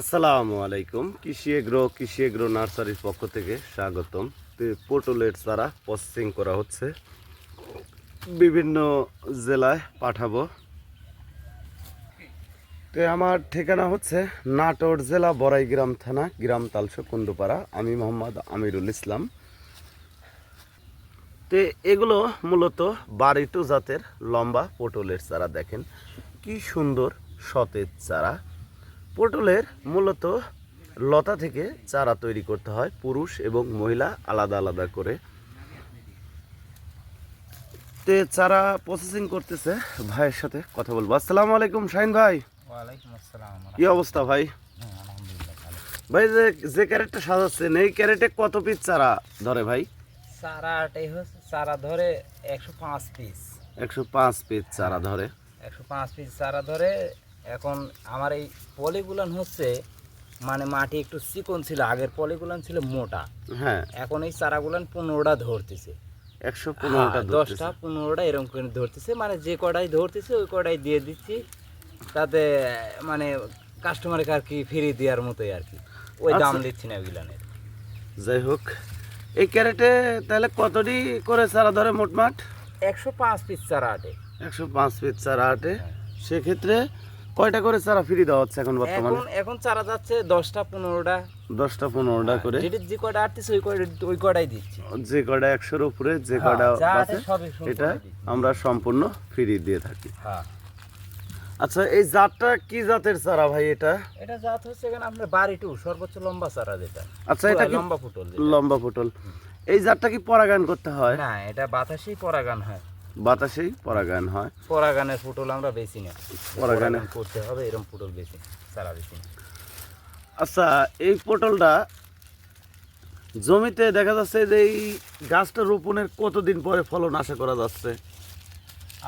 আসসালামু আলাইকুম। কৃষি এগ্রো কৃষি এগ্রো নার্সারির পক্ষ থেকে স্বাগতম। পটলের চারা প্রসেসিং করা হচ্ছে। বিভিন্ন জেলায় পাঠাবো। তো আমার ঠিকানা হচ্ছে নাটোর জেলা বড়াইগ্রাম থানা, গ্রাম তালসো, কুন্দুপাড়া। আমি মোহাম্মদ আমিরুল ইসলাম। তো এগুলো মূলত বাড়িটু জাতের লম্বা পটলের চারা দেখেন। কি সুন্দর সতেজ চারা। পটলের মূলত লতা থেকে চারা তৈরি করতে হয় পুরুষ এবং মহিলা আলাদা আলাদা করে। তে চারা প্রসেসিং করতেছে ভাইয়ের সাথে কথা বলব। আসসালামু আলাইকুম শাহিন ভাই। কি অবস্থা ভাই? হ্যাঁ, ভাই যে যে ক্যারেটটা সাজাচ্ছেন এই ক্যারেটে কত পিস চারা ধরে ভাই? চারা আটাই হচ্ছে চারা ধরে একশো পাঁচ পিস একশো পাঁচ পিস চারা ধরে। একশো পাঁচ পিস চারা ধরে এখন আমার এই পলিগুলান হচ্ছে মানে মাটি একটু চিকন ছিল আগের পলিগুলান ছিল মোটা। হ্যাঁ। এখন এই চারাগুলান পনেরোটা ধরতেছে। একশো পনেরোটা হ্যাঁ, দশটা পনেরোটা এরকম করে ধরতেছে মানে যে কটাই ধরতেছে ওই কটাই দিয়ে দিচ্ছি তাতে মানে কাস্টমারকে আর কি ফ্রি দেওয়ার মতোই আর কি। ওই দাম আচ্ছা। দিচ্ছি না ওইগুলানের। যাই হোক এই ক্যারেটে তাহলে কতটি করে চারা ধরে মোটমাট? একশো পাঁচ পিস চারা আটে। একশো পাঁচ পিস চারা আটে। সেক্ষেত্রে কয়টা করে চারা ফ্রি দেওয়া হচ্ছে এখন বর্তমানে? এখন এখন চারা যাচ্ছে দশটা পনেরোটা। দশটা পনেরোটা করে। যে কটা আটতেছে ওই কটা ওই কটাই দিচ্ছি। যে কটা একশোর উপরে যে হ্যাঁ, কটা আছে এটা আমরা সম্পূর্ণ ফ্রি দিয়ে থাকি। হ্যাঁ। আচ্ছা এই জাতটা কি জাতের চারা ভাই এটা? এটা জাত হচ্ছে এখানে আপনার বাড়ি টু সর্বোচ্চ লম্বা চারা যেটা। আচ্ছা এটা লম্বা পুটল লম্বা পটল? এই জাতটা কি পরাগায়ন করতে হয়? না এটা বাতাসেই পরাগান হয়। বাতাসেই পরাগায়ন হয়। পরাগানের পুটল আমরা বেশি না পরাগায়ন? করতে হবে এরকম পুটল বেশি চারা বেশি আচ্ছা এই পটলটা জমিতে দেখা যাচ্ছে যে এই গাছটা রোপণের কতদিন পরে ফলন আশা করা যাচ্ছে?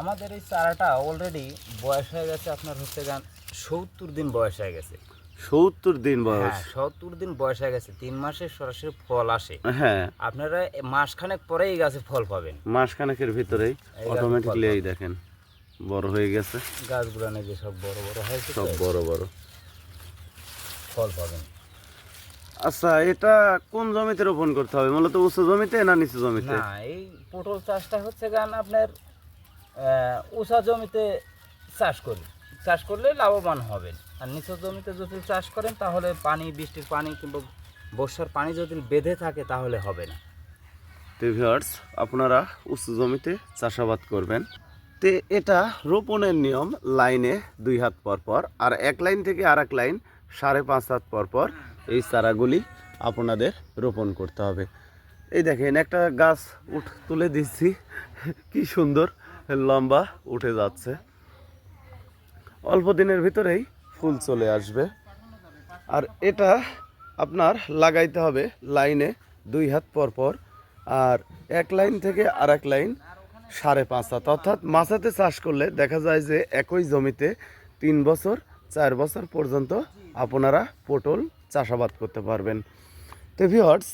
আমাদের এই চারাটা অলরেডি বয়স হয়ে গেছে আপনার হচ্ছে গান সত্তর দিন বয়স হয়ে গেছে। সত্তর দিন বয়স। হ্যাঁ সত্তর দিন বয়স হয়ে গেছে। তিন মাসের সরাসরি ফল আসে। হ্যাঁ। আপনারা মাসখানেক পরে এই গাছে ফল পাবেন। মাসখানেকের গাছ অটোমেটিকলি এই দেখেন বড় হয়ে গেছে। গাছগুলো যে সব বড় বড় হয়েছে সব বড় বড়। ফল পাবেন। আচ্ছা এটা কোন জমিতে রোপণ করতে হবে? মূলত উঁচু জমিতে না নিচু জমিতে? না এই পটল চাষটা হচ্ছে গান আপনার উঁচা জমিতে চাষ করি। চাষ করলে লাভবান হবেন। আর নিচু জমিতে যদি চাষ করেন, তাহলে পানি, বৃষ্টির পানি কিংবা বর্ষার পানি যদি বেঁধে থাকে, তাহলে হবে না। তো ভিউয়ার্স আপনারা উঁচু জমিতে চাষাবাদ করবেন। তে এটা রোপণের নিয়ম, লাইনে দুই হাত পর পর, আর এক লাইন থেকে আর এক লাইন, সাড়ে পাঁচ হাত পর পর এই চারাগুলি আপনাদের রোপণ করতে হবে। এই দেখেন, একটা গাছ উঠ, তুলে দিচ্ছি কি সুন্দর, লম্বা উঠে যাচ্ছে। অল্প দিনের ভিতরেই ফুল চলে আসবে। আর এটা আপনার লাগাইতে হবে লাইনে দুই হাত পর পর, আর এক লাইন থেকে আর এক লাইন সাড়ে পাঁচ হাত। অর্থাৎ মাছাতে চাষ করলে দেখা যায় যে একই জমিতে তিন বছর, চার বছর পর্যন্ত আপনারা পটল চাষাবাদ করতে পারবেন। তো ভিওয়ার্স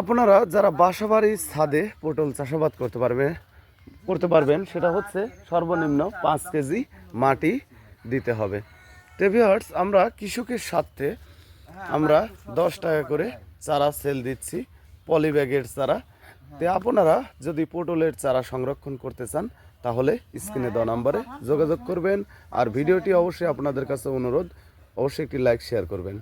আপনারা যারা বাসাবাড়ির ছাদে পটল চাষাবাদ করতে পারবে করতে পারবেন, সেটা হচ্ছে সর্বনিম্ন পাঁচ কেজি মাটি দিতে হবে। টেভিয়ার্স আমরা কৃষকের স্বার্থে আমরা দশ টাকা করে চারা সেল দিচ্ছি পলি ব্যাগের চারা। তে আপনারা যদি পটলের চারা সংরক্ষণ করতে চান তাহলে স্ক্রিনে দেওয়া নাম্বারে যোগাযোগ করবেন। আর ভিডিওটি অবশ্যই আপনাদের কাছে অনুরোধ অবশ্যই একটি লাইক শেয়ার করবেন।